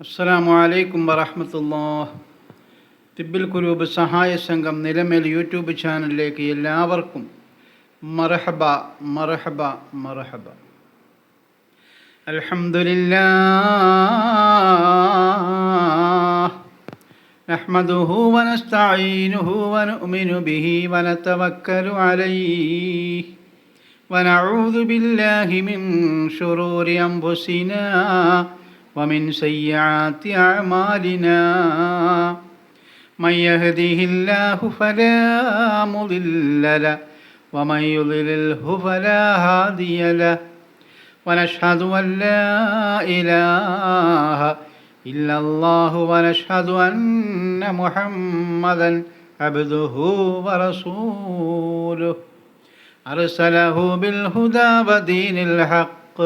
അസ്സലാമു അലൈക്കും വറഹമത്തുല്ലാ തിബിൽ കുരൂബ് സഹായ സംഘം നിലമേൽ യൂട്യൂബ് ചാനലിലേക്ക് എല്ലാവർക്കും മറഹബ മറഹബ മറഹബ അൽഹംദുലില്ലാ نحمده ونستعينه ونؤمن به ونتوكل عليه ونعوذ بالله من شرور أنفسنا ومن سيئات أعمالنا من يهده الله فلا مضل له ومن يضلله فلا هادي له ونشهد أن لا إله إلا الله ونشهد أن محمدا عبده ورسوله أرسله بالهدى ودين الحق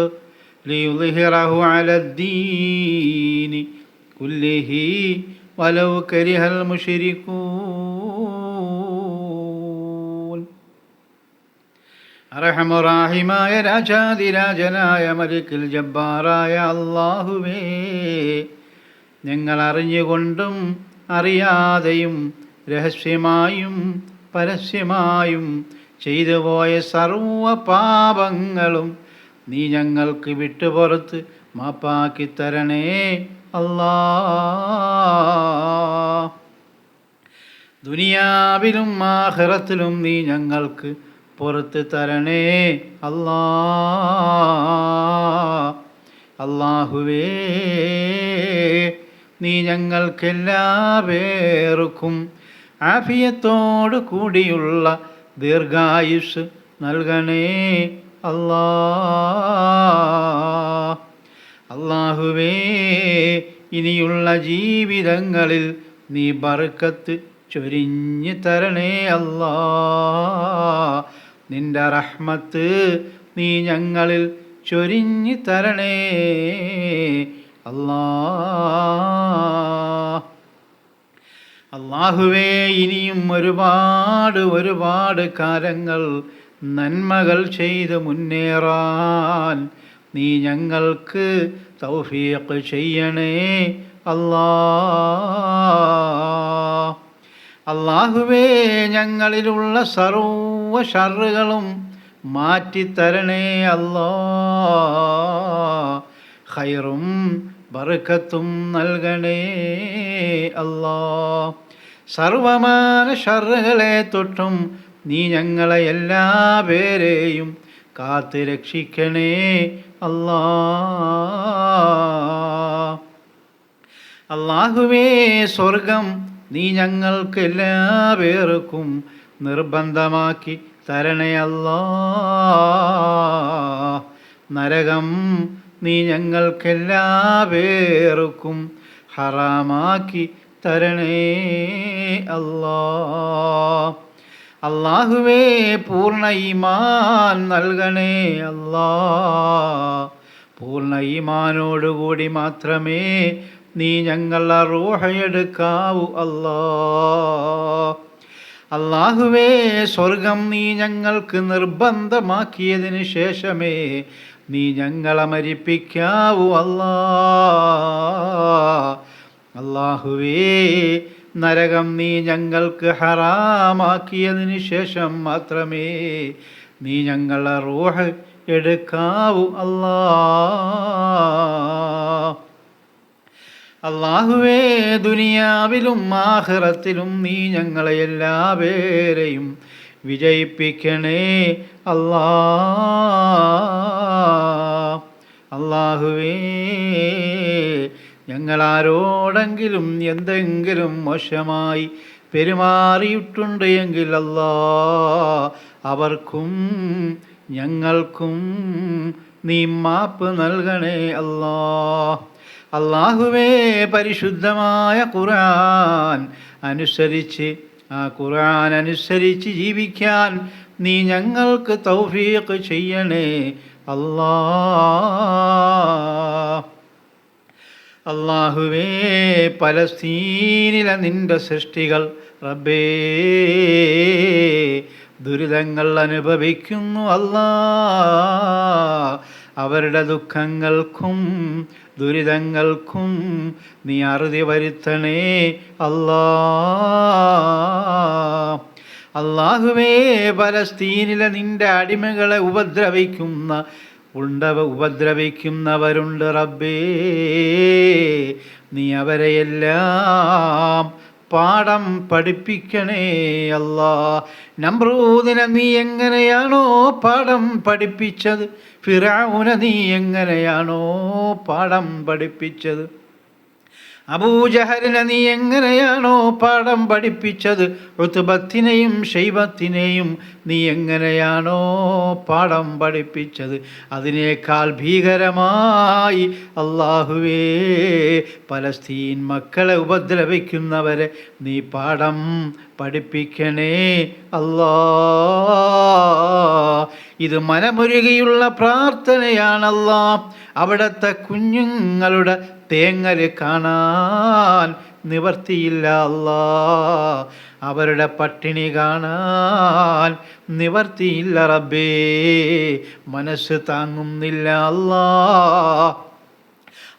ليظهره على الدين كله ولو كره المشركون അറഹമുറാഹിമായ രാജാതിരാജനായ മലിക്കിൽ ജബ്ബാറായ അള്ളാഹുവേ ഞങ്ങൾ അറിഞ്ഞുകൊണ്ടും അറിയാതെയും രഹസ്യമായും പരസ്യമായും ചെയ്തു പോയ സർവ പാപങ്ങളും നീ ഞങ്ങൾക്ക് വിട്ടുപുറത്ത് മാപ്പാക്കി തരണേ അല്ലാ. ദുനിയാവിലും ആഹ്റത്തിലും നീ ഞങ്ങൾക്ക് പുറത്ത് തരണേ അല്ലാ. അള്ളാഹുവേ നീ ഞങ്ങൾക്കെല്ലാ പേർക്കും ആഫിയത്തോടു കൂടിയുള്ള ദീർഘായുസ് നൽകണേ. അള്ളാഹുവേ ഇനിയുള്ള ജീവിതങ്ങളിൽ നീ ബർക്കത്ത് ചൊരിഞ്ഞു തരണേ അല്ലാ നിന്റെ റഹ്മത്ത് നീ ഞങ്ങളിൽ ചൊരിഞ്ഞു തരണേ അല്ലാ അള്ളാഹുവേ ഇനിയും ഒരുപാട് ഒരുപാട് കാലങ്ങൾ നന്മകൾ ചെയ്ത് മുന്നേറാൻ നീ ഞങ്ങൾക്ക് തൗഫീഖ് ചെയ്യണേ അല്ലാ. അള്ളാഹുവേ ഞങ്ങളിലുള്ള സർവ ഷറുകളും മാറ്റിത്തരണേ അല്ലാ. ഹൈറും ബർക്കത്തും നൽകണേ അല്ലാ. സർവമാന ഷറുകളെ തൊട്ടും നീ ഞങ്ങളെ എല്ലാ പേരെയും കാത്ത് രക്ഷിക്കണേ അല്ലാ. അള്ളാഹുവേ സ്വർഗം നീ ഞങ്ങൾക്ക് എല്ലാ പേർക്കും നിർബന്ധമാക്കി തരണേ അല്ലാ. നരകം നീ ഞങ്ങൾക്കെല്ലാ പേർക്കും ഹറാമാക്കി തരണേ അല്ലാ. അള്ളാഹുവേ പൂർണ ഈമാൻ നൽകണേ അല്ലാ. പൂർണ ഈമാനോടുകൂടി മാത്രമേ നീ ഞങ്ങളെ റൂഹയെടുക്കാവൂ അല്ലാ. അള്ളാഹുവേ സ്വർഗം നീ ഞങ്ങൾക്ക് നിർബന്ധമാക്കിയതിന് ശേഷമേ നീ ഞങ്ങളെ മരിപ്പിക്കാവൂ അല്ലാ. അള്ളാഹുവേ നരകം നീ ഞങ്ങൾക്ക് ഹറാമാക്കിയതിന് ശേഷം മാത്രമേ നീ ഞങ്ങളെ റൂഹ് എടുക്കാവൂ അല്ലാ. അള്ളാഹുവേ ദുനിയാവിലും ആഹ്റത്തിലും നീ ഞങ്ങളെ എല്ലാ പേരെയും വിജയിപ്പിക്കണേ അല്ലാ. അള്ളാഹുവേ ഞങ്ങളാരോടെങ്കിലും എന്തെങ്കിലും മോശമായി പെരുമാറിയിട്ടുണ്ട് എങ്കിൽ അല്ലാ അവർക്കും ഞങ്ങൾക്കും നീ മാപ്പ് നൽകണേ അല്ലാ അള്ളാഹുവേ പരിശുദ്ധമായ ഖുർആൻ അനുസരിച്ച് ആ ഖുർആൻ അനുസരിച്ച് ജീവിക്കാൻ നീ ഞങ്ങൾക്ക് തൗഫീഖ് ചെയ്യണേ അല്ലാ അള്ളാഹുവേ പലസ്തീനിലെ നിന്റെ സൃഷ്ടികൾ റബ്ബേ. ദുരിതങ്ങൾ അനുഭവിക്കുന്നു അല്ലാ. അവരുടെ ദുഃഖങ്ങൾക്കും ദുരിതങ്ങൾക്കും നീ അറുതി വരുത്തണേ അല്ലാ. അള്ളാഹുവേ പലസ്തീനിലെ നിന്റെ അടിമകളെ ഉപദ്രവിക്കുന്ന ഉണ്ടവ ഉപദ്രവിക്കുന്നവരുണ്ട് റബ്ബേ. നീ അവരെയെല്ലാം പാഠം പഠിപ്പിക്കണേ അല്ല. നമ്രൂദിനെ നീ എങ്ങനെയാണോ പാഠം പഠിപ്പിച്ചത്? ഫിറാവുനെ നീ എങ്ങനെയാണോ പാഠം പഠിപ്പിച്ചത്? അബൂജഹലിനെ നീ എങ്ങനെയാണോ പാഠം പഠിപ്പിച്ചത്? ഋതുബത്തിനെയും ശൈബത്തിനെയും നീ എങ്ങനെയാണോ പാഠം പഠിപ്പിച്ചത്? അതിനേക്കാൾ ഭീകരമായി അള്ളാഹുവേ പലസ്തീൻ മക്കളെ ഉപദ്രവിക്കുന്നവരെ നീ പാഠം പഠിപ്പിക്കണേ അല്ലാ. ഇത് മനമുരുകിയുള്ള പ്രാർത്ഥനയാണല്ലാ. അവിടുത്തെ കുഞ്ഞുങ്ങളുടെ തേങ്ങൽ കാണാൻ നിവർത്തിയില്ല അല്ലാ. അവരുടെ പട്ടിണി കാണാൻ നിവർത്തിയില്ല റബ്ബേ. മനസ്സ് താങ്ങുന്നില്ല അല്ലാ.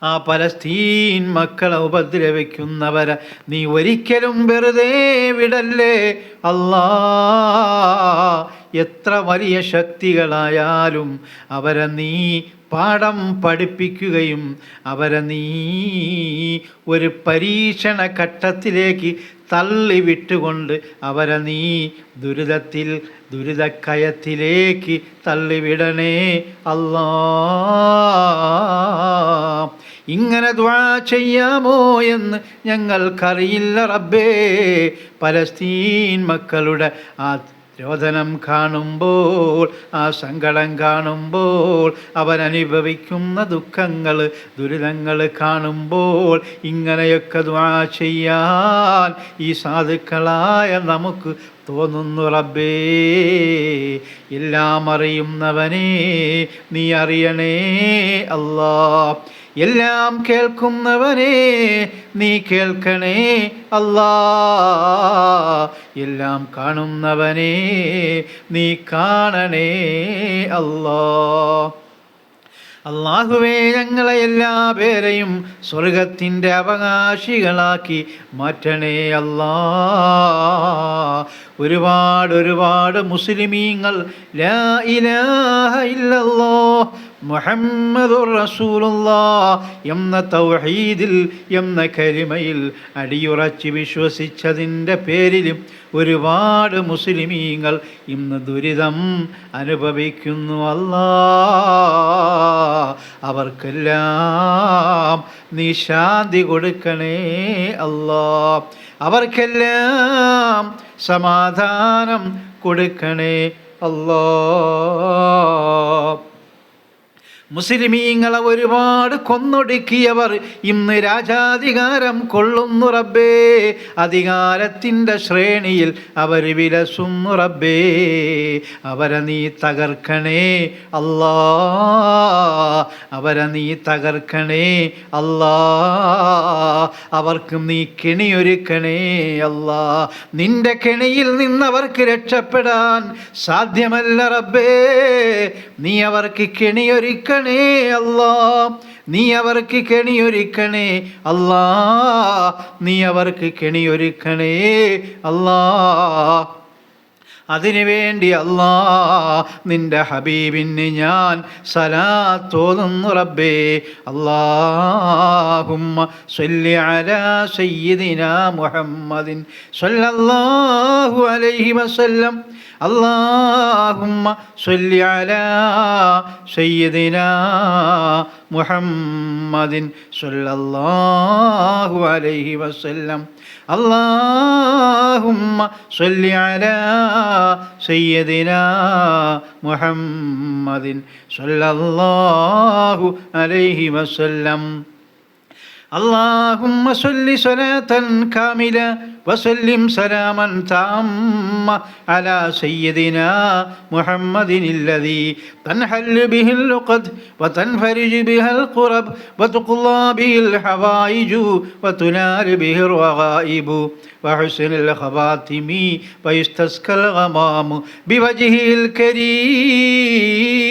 ആ പലസ്തീൻ മക്കളെ ഉപദ്രവിക്കുന്നവരെ നീ ഒരിക്കലും വെറുതെ വിടല്ലേ അല്ലാ. എത്ര വലിയ ശക്തികളായാലും അവരെ നീ പാഠം പഠിപ്പിക്കുകയും അവരെ നീ ഒരു പരീക്ഷണ ഘട്ടത്തിലേക്ക് തള്ളി വിട്ടുകൊണ്ട് അവരെ നീ ദുരിതത്തിൽ ദുരിതക്കയത്തിലേക്ക് തള്ളിവിടണേ അല്ലാ. ഇങ്ങനെ ദ്വാ ചെയ്യാമോ എന്ന് ഞങ്ങൾക്കറിയില്ല റബ്ബേ. പലസ്തീൻ മക്കളുടെ ആ രോദനം കാണുമ്പോൾ ആ സങ്കടം കാണുമ്പോൾ അനുഭവിക്കുന്ന ദുഃഖങ്ങൾ ദുരിതങ്ങൾ കാണുമ്പോൾ ഇങ്ങനെയൊക്കെ ദ്വാ ചെയ്യാൻ ഈ സാധുക്കളായ നമുക്ക് തോന്നുന്നു റബ്ബേ. എല്ലാം അറിയുന്നവനേ നീ അറിയണേ അല്ലാ എല്ലാം കേൾക്കുന്നവനെ നീ കേൾക്കണേ അല്ലാ. എല്ലാം കാണുന്നവനെ നീ കാണണേ അല്ലാ. അള്ളാഹുവേ ഞങ്ങളെ എല്ലാ പേരെയും സ്വർഗത്തിന്റെ അവകാശികളാക്കി മാറ്റണേ അല്ലാ. ഒരുപാട് ഒരുപാട് മുസ്ലിമീങ്ങൾ ലാ ഇലാഹ ഇല്ലല്ലോ. മുഹമ്മദുർ റസൂലുള്ളാ എന്ന തൗഹീദിൽ എന്ന കരിമയിൽ അടിയുറച്ച് വിശ്വസിച്ചതിന്റെ പേരിലും ഒരുപാട് മുസ്ലിമീങ്ങൾ ഇന്ന് ദുരിതം അനുഭവിക്കുന്നു അല്ലാ. അവർക്കെല്ലാം നീ ശാന്തി കൊടുക്കണേ അല്ലാ. അവർക്കെല്ലാം സമാധാനം കൊടുക്കണേ അല്ലാ. മുസ്ലിമീങ്ങളെ ഒരുപാട് കൊന്നൊടുക്കിയവർ ഇന്ന് രാജാധികാരം കൊള്ളുന്നു റബ്ബേ. അധികാരത്തിന്റെ ശ്രേണിയിൽ അവർ വിലസുന്നു റബ്ബേ. അവരെ നീ തകർക്കണേ അല്ലാ. അവരെ നീ തകർക്കണേ അല്ലാ. അവർക്ക് നീ കെണിയൊരുക്കണേ അല്ലാ. നിന്റെ കെണിയിൽ നിന്നവർക്ക് രക്ഷപ്പെടാൻ സാധ്യമല്ല റബ്ബേ. നീ അവർക്ക് കെണിയൊരുക്കണേ അല്ലാ. നീ അവർക്ക് കെണിയൊരുക്കണേ അല്ലാ. നീ അവർക്ക് കെണിയൊരുക്കണേ അല്ലാ. അതിനുവേണ്ടി അല്ലാ നിന്റെ ഹബീബിന് ഞാൻ സലാത്തോന്നുന്നു റബ്ബേ. അല്ലാഹുമ്മ അലാ മുഹമ്മദിൻ അലൈഹി വസല്ലം. അള്ളാഹുമ്മ സൊല്ലിയല സയ്യദിന മുഹമ്മദിൻ സൊല്ലാഹു അലൈഹി വസ്ല്ലം. അള്ളാഹുമ്മ സൊല്ലിയല സയ്യദിന മുഹമ്മദിൻ സൊല്ലാഹു അലൈഹി വസ്ല്ലം. اللهم صل صلاة كاملة وسلم سلاما تاما على سيدنا محمد الذي تنحل به اللقد وتنفرج بها القرب وتقضى به الحوائج وتنال به الرغائب وحسن الخواتم ويستسقى الغمام بوجهه الكريم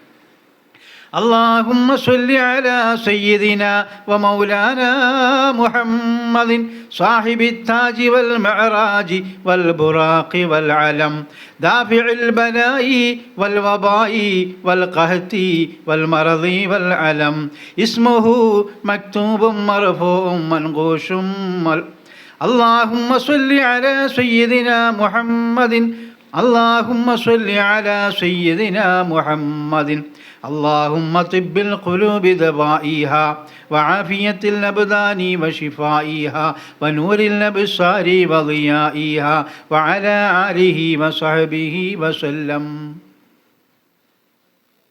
اللهم صل على سيدنا ومولانا محمد صاحب التاج والمعراج والبراق والعلم دافع البلاء والوباء والقهت والمرض والعلم اسمه مكتوب مرفوع منقوش مل اللهم صل على سيدنا محمد اللهم صل على سيدنا محمد اللهم طب القلوب دبائها وعافية الأبدان وشفائها ونور الأبصار وضيائها وعلى آله وصحبه وسلم